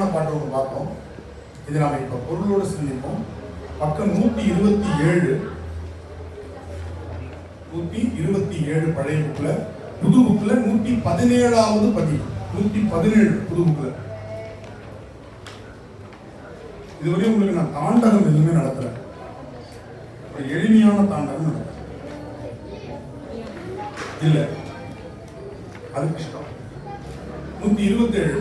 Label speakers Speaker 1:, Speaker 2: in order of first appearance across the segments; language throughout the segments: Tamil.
Speaker 1: பாட்டு பார்ப்போம் பார்த்தோம். இது நாம் இப்போ பொருளோடு சிந்திப்போம். பக்கம் நூற்றி இருபத்தி ஏழு நூத்தி இருபத்தி ஏழு பழைய புக்ல புது புக்கில் நூத்தி பதினேழாவது பதிவு. நூத்தி பதினேழு புது புக்கில். இதுவரை உங்களுக்கு நான் தாண்டகம் எதுவுமே நடத்துறேன் ஒரு எளிமையான தாண்டகம் நடத்துகிறேன் இல்ல. அது கஷ்டம் நூத்தி இருபத்தி ஏழு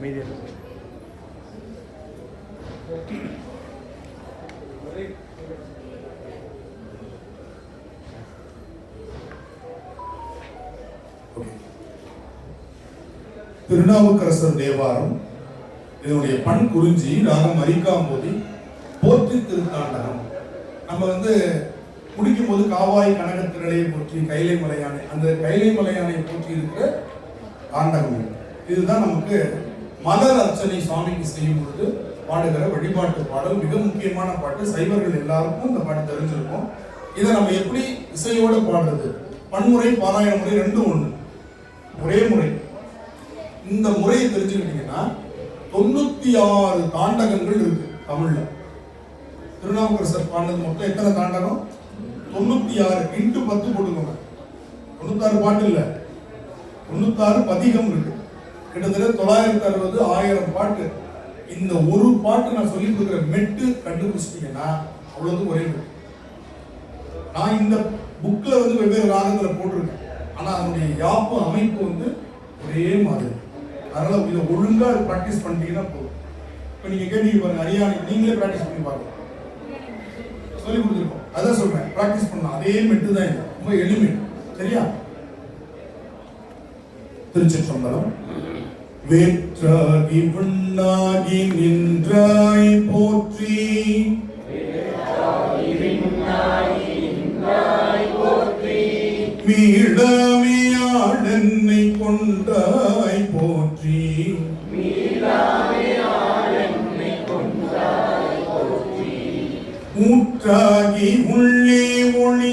Speaker 2: அமைதியாக
Speaker 1: திருநாவுக்கரசர் தேவாரம் இதனுடைய பண் குறிஞ்சி ராகம் அரிக்காம்போதி போற்றி திருத்தாண்டகம். நம்ம வந்து முடிக்கும் போது காவாய் கனகத்திரளையை போற்றி கைலை மலையானை அந்த கைலை மலையானை போற்றி இருக்கிற தாண்டகம் இதுதான் நமக்கு மலர் அர்ச்சனை சுவாமிக்கு செய்யும் பொழுது பாடுகிற வழிபாட்டு பாடல் மிக முக்கியமான பாட்டு. சைவர்கள் எல்லாருக்கும் இந்த பாட்டு தெரிஞ்சிருக்கும். இதை நம்ம எப்படி இசையோடு பாடுறது? பன்முறை பாராயண முறை ரெண்டும் ஒன்று ஒரே முறை. இந்த முறையை தெரிஞ்சுக்கிட்டீங்கன்னா தொண்ணூத்தி ஆறு தாண்டகங்கள் இருக்கு தமிழ்ல. திருநாவுக்கரசர் பாடினது மொத்தம் எத்தனை தாண்டகம்? தொண்ணூத்தி ஆறு இன்ட்டு பத்து போட்டுக்கோங்க. தொண்ணூத்தாறு பாட்டு இல்லை. தொண்ணூத்தாறு பதிகம் இருக்கு. கிட்டத்தட்ட தொள்ளாயிரத்தி அறுபது ஆயிரம் பாட்டு. இந்த ஒரு பாட்டு நான் சொல்லி கொடுக்குற மெட்டு கண்டுபிடிச்சிட்டீங்கன்னா அவ்வளவு ஒரே மெட்டு. நான் இந்த புக்ல வந்து வெவ்வேறு ராகத்துல போட்டிருக்கேன். ஆனா அதனுடைய யாப்பு அமைப்பு வந்து ஒரே மாதிரி. அதனால இதை ஒழுங்கா ப்ராக்டிஸ் பண்ணிட்டீங்கன்னா போதும். இப்போ நீங்க கேட்டீங்க பாருங்க ஹரியானி நீங்களே ப்ராக்டிஸ் பண்ணி பாருங்க. சொல்லி கொடுத்துருக்கோம். அதான் சொல்றேன் ப்ராக்டிஸ் பண்ணலாம். அதே மெட்டு தான் இது. ரொம்ப எளிமை. சரியா? திருச்சிற்றம்பலம். வேற்றாகி விண்ணாகி நின்றாய் போற்றி. மீளமையாளென்னை கொண்டாய் போற்றி. ஊற்றாகி உள்ளே ஒளி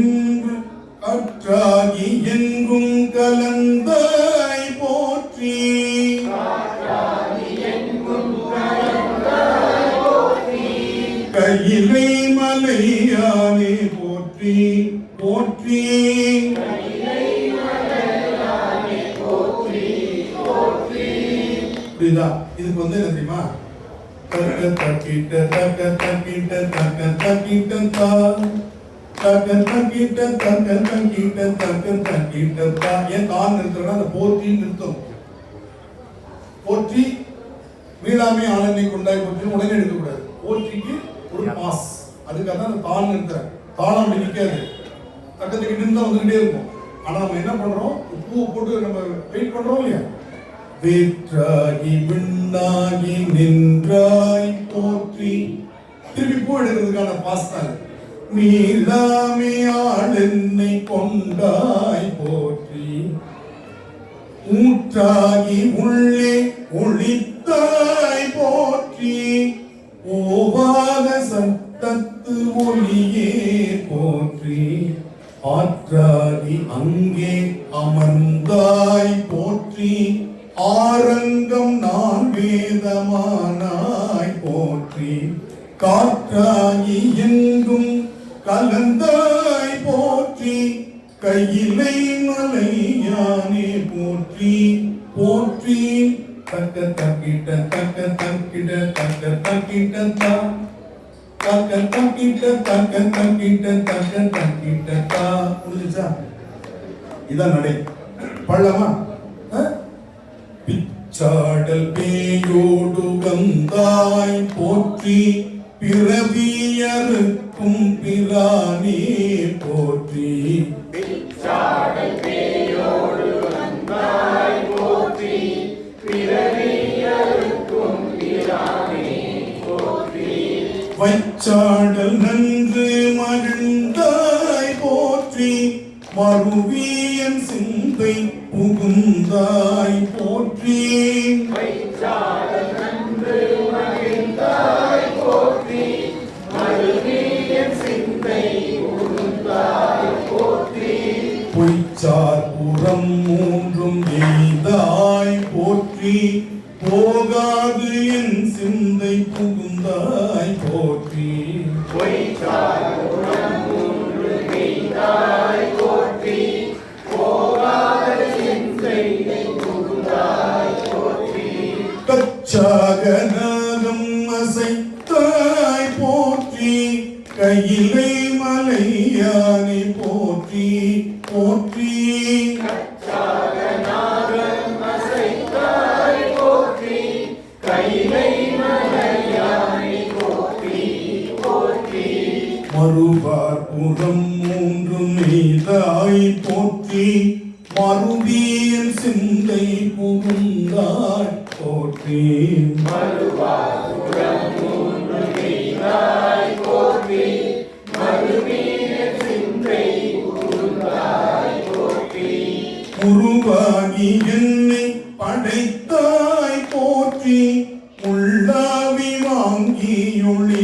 Speaker 1: தக்க தக்க தக்க தக்க தக்க தா ஏன் தான் அந்த போற்றி நிறுத்தம். போற்றி மீளாமை ஆனந்தை கொண்டாய் போற்றி உடனே எடுக்கக்கூடாது. போற்றிக்கு ஒரு மாஸ் அதுக்காக தான் அந்த தாள் நிறுத்துறேன். தாளம் அப்படி நிற்காது பக்கத்துக்கு இருந்தால் வந்துகிட்டே இருக்கும் ஆனா நம்ம என்ன பண்றோம்? பூவை போட்டு நம்ம வெயிட் பண்றோம் இல்லையா? வேற்றாகி விண்ணாகி நின்றாய் போற்றி திருப்பி பூ எடுக்கிறதுக்கான பாஸ் தான் இது. என்னை கொண்டாய் போற்றி. ஊற்றாகி உள்ளே ஒளித்தாய் போற்றி. ஓவாத சத்தத்து ஒளியே போற்றி. ஆற்றாகி அங்கே அமர்ந்தாய் காற்றாகி எங்கும் கலந்தாய் போற்றி கையிலை மலையானே போற்றி. போற்றி தக்க தக்கிட்ட தக்க தக்கிட்ட தக்க தக்கிட்ட தக்க தக்கிட்ட தக்க தக்கிட்ட தக்க தக்கிட்ட தா. புரிஞ்சுச்சா? இதான் நடை. பள்ளமா? பிச்சாடல் பேயோடு கந்தாய் போற்றி. பிறவியருக்கும் பிரானே போற்றி. வைச்சாடல் நன்று மகிழ்ந்தாய் போற்றி. மறுவியன் சிந்தை புகுந்தாய் போற்றி. வைச்சாடல் ஞானி போற்றி போற்றி വാങ്ങി ഉള്ളവി വാങ്ങിയൊളി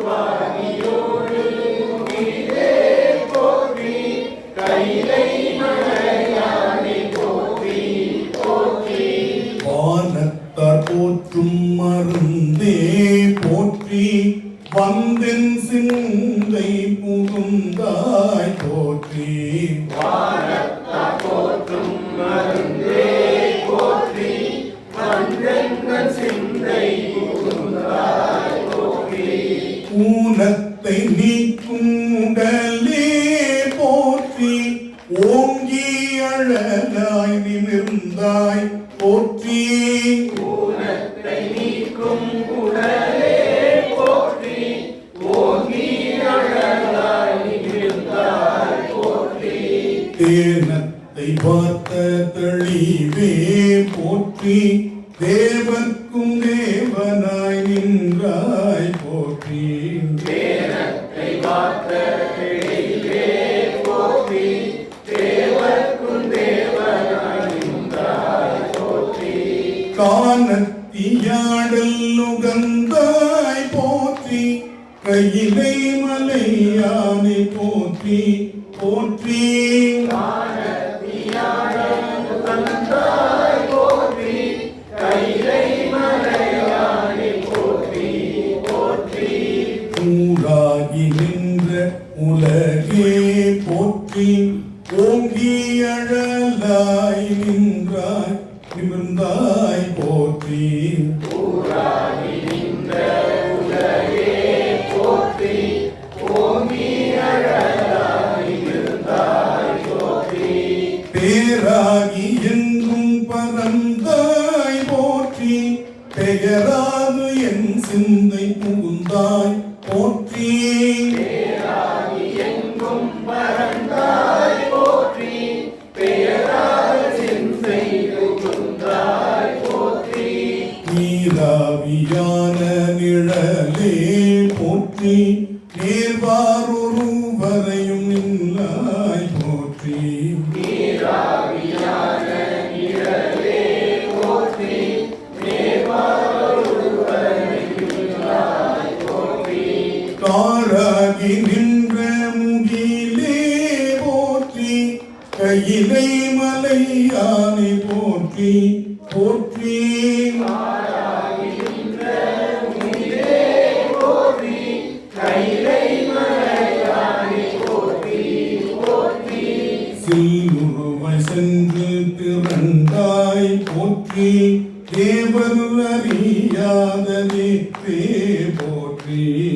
Speaker 1: ஊனத்தை நீ വാനത്തിയാടൽ அங்கு நின்ற முகிலே போற்றி கையிலை மலையானை போற்றி.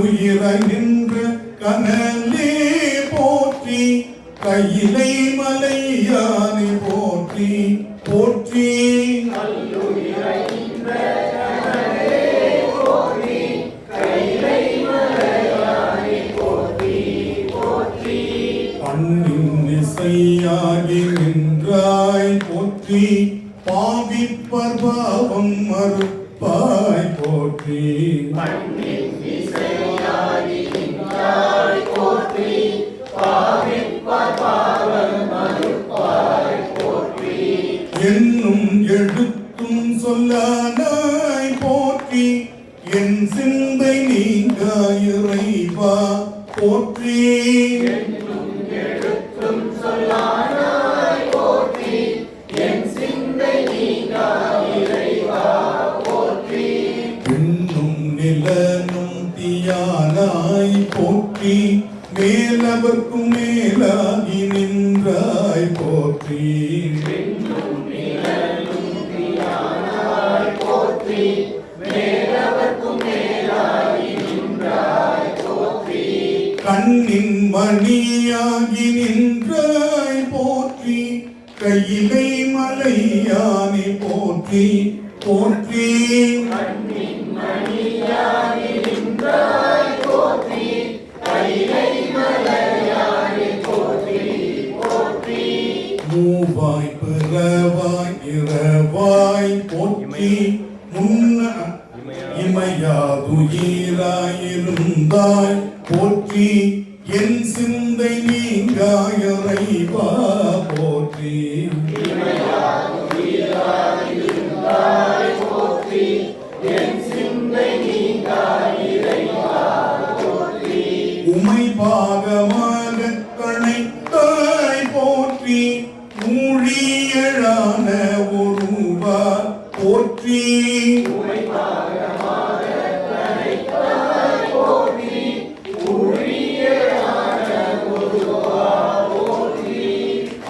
Speaker 1: உயிராய் நின்ற கனல் Mangni Visayari Happy இனிமையாதுயிராயிருந்தாய் போற்றி என் சிந்தை நீங்காயறைவா போற்றி.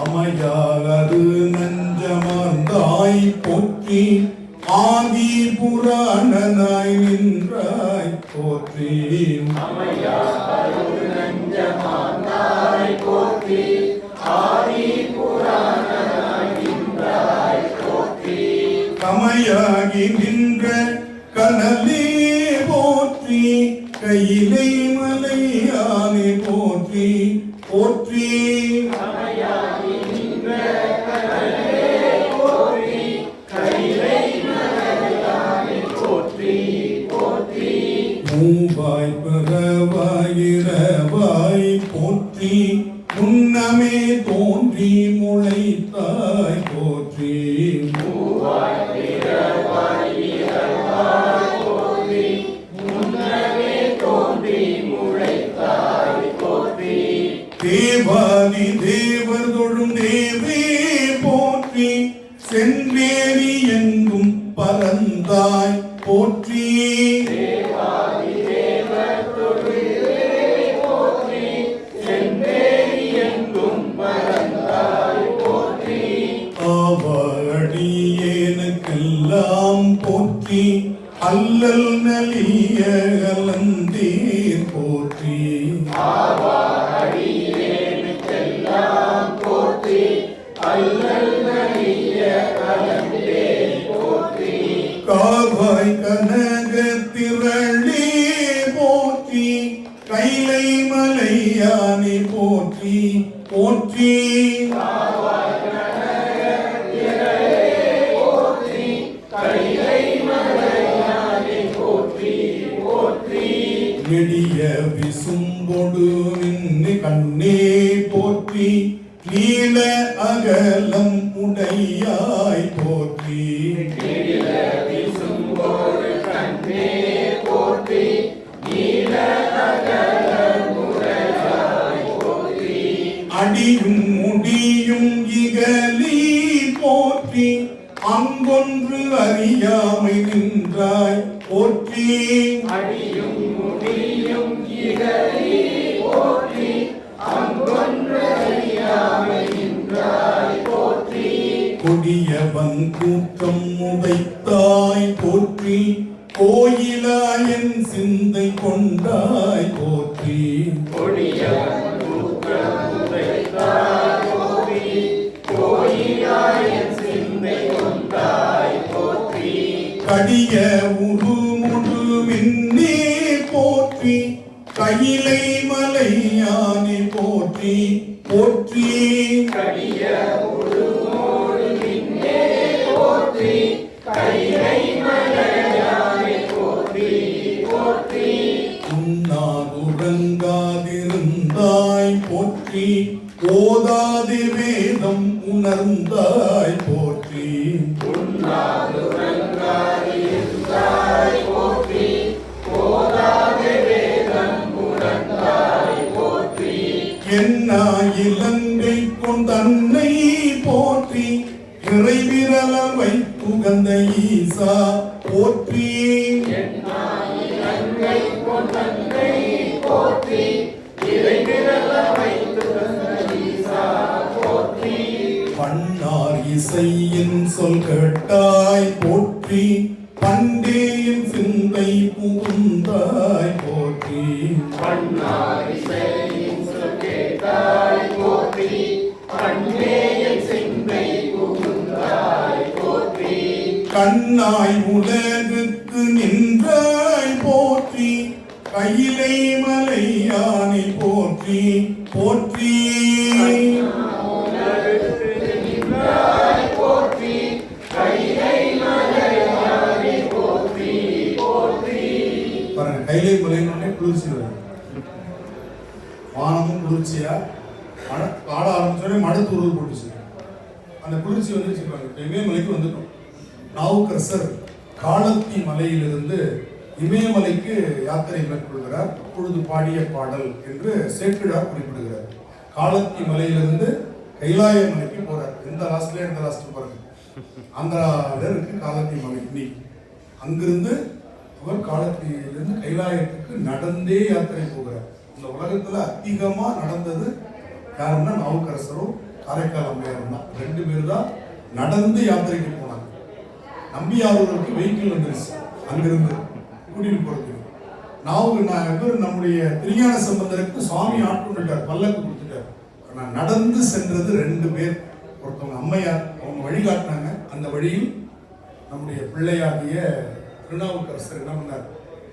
Speaker 1: அமையாது நஞ்சமர்ந்தாய் போற்றி ஆதி புராணனாய் நின்றாய் போற்றி. அமைய மூவாய் பெறவாயிரவாய் போற்றி முன்னமே தோன்றி முளைத்தாய் போற்றி. அல்லல் நலிய போற்றி. நெடிய விசும்பொடு நின்று கண்ணே போற்றி நீல அகலம் உடையாய் போற்றி. அடியும் முடியும் இகலி போற்றி அங்கொன்று அறியாமை நின்றாய் கொடியவன் கூட்டம் உதைத்தாய் போற்றி. கோயிலாயன் சிந்தை கொண்டாய் போற்றி.
Speaker 2: கொடியவன் தூக்கம் உதைத்தாய் போற்றி. கோயிலாயன் சிந்தை கொண்டாய் போற்றி.
Speaker 1: கடிய உரு முழு விண்ணே போற்றி. கையிலை மலையானே போற்றி. போற்றி
Speaker 2: கடிய
Speaker 1: உண்ணாதுறங்காதிருந்தாய் போற்றி போதாதி வேதம் உணர்ந்தாய் போற்றி.
Speaker 2: உண்ணாதுறங்காதிருந்தாய் போற்றி போதாது போற்றி
Speaker 1: என்ன இலங்கை கொண்டன்னை போற்றி இறைவிரல வைத்துகந்த ஈசா. இசையின் சொல் கேட்டாய் போற்றி பண்டேயன் சிந்தை புகுந்தாய் போற்றி. கண்ணாய் உலகுக்கு நின்றாய் போற்றி கையிலை மலையானை போற்றி போற்றி. வானமும் குளிர்ச்சியா? மழை கால ஆரம்பிச்சோடனே மழை தூரல் போட்டுச்சு. அந்த குளிர்ச்சி வந்து பாருங்க. இமயமலைக்கு வந்துட்டோம். நாவுக்கரசர் காலத்தி மலையிலிருந்து இமயமலைக்கு யாத்திரை மேற்கொள்கிறார். அப்பொழுது பாடிய பாடல் என்று சேக்கிழார் குறிப்பிடுகிறார். காலத்தி மலையிலிருந்து கைலாய மலைக்கு போறார். எந்த லாஸ்ட்ல எந்த லாஸ்ட் பாருங்க. ஆந்திராவில் இருக்கு காலத்தி மலை. இன்னைக்கு. அங்கிருந்து அவர் காலத்திலிருந்து கைலாயத்துக்கு நடந்தே யாத்திரை போகிறார். இந்த உலகத்துல அதிகமா நடந்தது யாருன்னா நாவுக்கரசரும் காரைக்கால் அம்மையாரும் தான். ரெண்டு பேர் தான் நடந்து யாத்திரைக்கு போனாங்க. நம்பியாரூருக்கு வெஹிக்கிள் வந்துருச்சு. அங்கிருந்து கூட்டிட்டு போறதுக்கு. நாவுக்கு நான் நம்முடைய திருஞான சம்பந்தருக்கு சுவாமி ஆட்கொண்டுட்டார் பல்லக்கு கொடுத்துட்டார். நான் நடந்து சென்றது ரெண்டு பேர். ஒருத்தவங்க அம்மையார் அவங்க வழிகாட்டினாங்க அந்த வழியில் நம்முடைய பிள்ளையாகிய திருநாவுக்கரசர் என்ன பண்ணார்?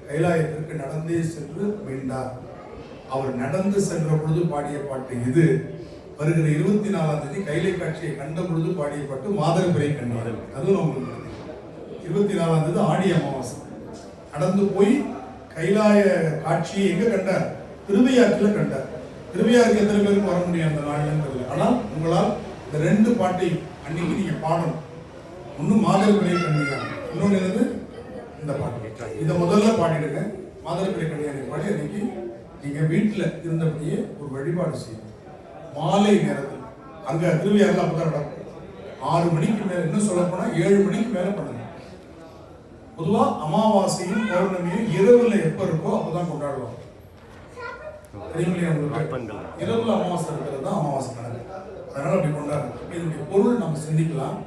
Speaker 1: கைலாயத்திற்கு நடந்தே சென்று மீண்டார். அவர் நடந்து சென்ற பொழுது பாடிய பாட்டு இது. வருகிற இருபத்தி நாலாம் தேதி கைலை காட்சியை கண்ட பொழுது பாடிய பாட்டு மாதர் பிறை கண்டார் அதுவும் அவங்களுக்கு இருபத்தி நாலாம் தேதி ஆடி அமாவாசை. நடந்து போய் கைலாய காட்சியை எங்க கண்டார்? திருவையாற்றில் கண்டார். திருவையாருக்கு எத்தனை பேருக்கு வர முடியும் அந்த நாள்லன்னு தெரியல. ஆனால் உங்களால் இந்த ரெண்டு பாட்டை அன்னைக்கு நீங்க பாடணும். ஒன்றும் மாதர் பிறை இன்னொன்று என்னது? இந்த பாட்டு இதை முதல்ல பாடிடுங்க. மாதர் கண்ணியாரை பாடி அன்னைக்கு நீங்க வீட்டுல இருந்தபடியே ஒரு வழிபாடு செய்யணும் மாலை நேரத்தில். அங்க திருவையாறுல அப்பதான் நடக்கும். ஆறு மணிக்கு மேல இன்னும் சொல்ல போனா ஏழு மணிக்கு மேல பண்ணுங்க. பொதுவா அமாவாசையும் பௌர்ணமியும் இரவுல எப்ப இருக்கோ அப்பதான் கொண்டாடுவாங்க. தெரியுமில்லையா உங்களுக்கு? இரவுல அமாவாசை இருக்கிறது தான் அமாவாசை நடக்கும் அதனால அப்படி கொண்டாடுறோம் இதனுடைய பொருள் நம்ம சிந்திக்கலாம்.